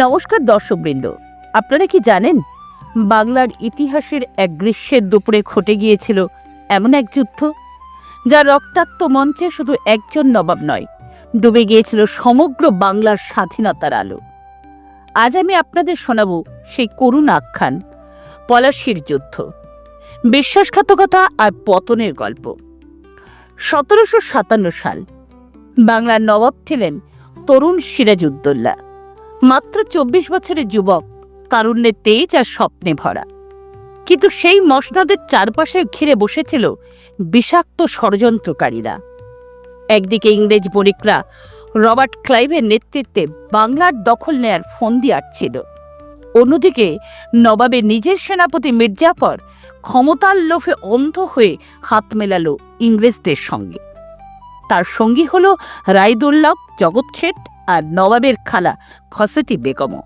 নমস্কার দর্শকবৃন্দ। আপনারা কি জানেন, বাংলার ইতিহাসের এক গ্রীষ্মের দুপুরে ঘটে গিয়েছিল এমন এক যুদ্ধ, যা রক্তাক্ত মঞ্চে শুধু একজন নবাব নয়, ডুবে গিয়েছিল সমগ্র বাংলার স্বাধীনতার আলো। আজ আমি আপনাদের শোনাব সেই করুণ আখ্যান, পলাশির যুদ্ধ। বিশ্বাসঘাতকতা আর পতনের গল্প। সতেরোশো সাতান্ন সাল, বাংলার নবাব ছিলেন তরুণ সিরাজউদ্দৌলা। মাত্র চব্বিশ বছরের যুবক। তারুণ্যের তেজ আর স্বপ্নে ভরা। কিন্তু সেই মসনদের চারপাশে ঘিরে বসেছিল বিষাক্ত ষড়যন্ত্রকারীরা। একদিকে ইংরেজ বণিকরা রবার্ট ক্লাইভের নেতৃত্বে বাংলার দখল নেয়ার ফন্দি আটছিল। অন্যদিকে নবাবের নিজের সেনাপতি মির্জাফর ক্ষমতার লোভে অন্ধ হয়ে হাত মেলালো ইংরেজদের সঙ্গে। তার সঙ্গী হল রায়দুল্লাহ জগৎক্ষেট আর নবাবের খালা খসেতি বেগমও।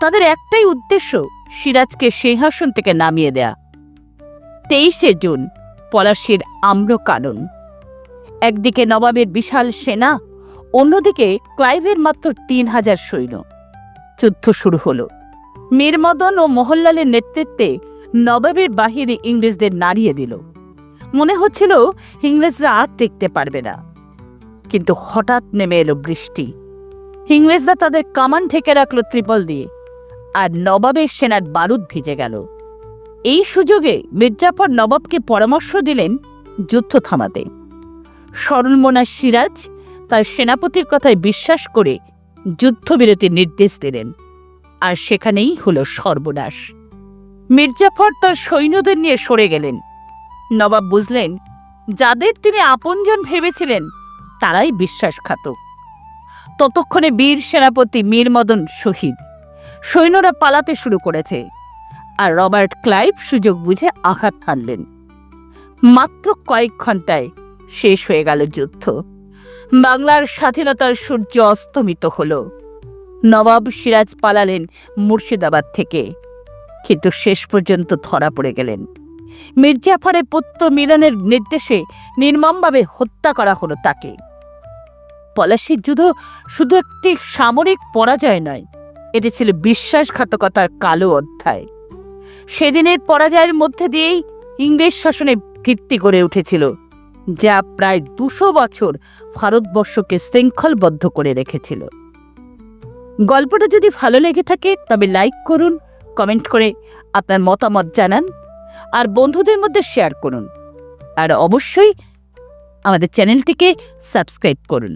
তাদের একটাই উদ্দেশ্য সিরাজকে সিংহাসন থেকে নামিয়ে দেয়া। তেইশে জুন, পলাশির আম্রকানন। একদিকে নবাবের বিশাল সেনা, অন্যদিকে ক্লাইভের মাত্র তিন হাজার সৈন্য। যুদ্ধ শুরু হলো। মীরমদন ও মোহনলালের নেতৃত্বে নবাবের বাহিনী ইংরেজদের নাড়িয়ে দিল। মনে হচ্ছিল ইংরেজরা আর টিকতে পারবে না। কিন্তু হঠাৎ নেমে এলো বৃষ্টি। ইংরেজরা তাদের কামান ঠেকে রাখল ত্রিপল দিয়ে, আর নবাবের সেনার বারুদ ভিজে গেল। এই সুযোগে মির্জাফর নবাবকে পরামর্শ দিলেন যুদ্ধ থামাতে। স্মরণমনা সিরাজ তার সেনাপতির কথায় বিশ্বাস করে যুদ্ধবিরতির নির্দেশ দিলেন, আর সেখানেই হল সর্বনাশ। মির্জাফর তার সৈন্যদের নিয়ে সরে গেলেন। নবাব বুঝলেন, যাদের তিনি আপনজন ভেবেছিলেন, তারাই বিশ্বাসঘাতক। ততক্ষণে বীর সেনাপতি মীর মদন শহীদ। সৈন্যরা পালাতে শুরু করেছে আর রবার্ট ক্লাইভ সুযোগ বুঝে আঘাত হানলেন। মাত্র কয়েক ঘন্টায় শেষ হয়ে গেল যুদ্ধ। বাংলার স্বাধীনতার সূর্য অস্তমিত হল। নবাব সিরাজ পালালেন মুর্শিদাবাদ থেকে। কিন্তু শেষ পর্যন্ত ধরা পড়ে গেলেন। মির্জাফরের পুত্র মিলনের নির্দেশে নির্মমভাবে হত্যা করা হলো তাকে। পলাশির যুদ্ধ শুধু একটি সামরিক পরাজয় নয়, এটি ছিল বিশ্বাসঘাতকতার কালো অধ্যায়। সেদিনের পরাজয়ের মধ্যে দিয়েই ইংরেজ শাসনে ভিত্তি গড়ে উঠেছিল, যা প্রায় দুশো বছর ভারতবর্ষকে শৃঙ্খলবদ্ধ করে রেখেছিল। গল্পটা যদি ভালো লেগে থাকে, তবে লাইক করুন, কমেন্ট করে আপনার মতামত জানান, আর বন্ধুদের মধ্যে শেয়ার করুন। আর অবশ্যই আমাদের চ্যানেলটিকে সাবস্ক্রাইব করুন।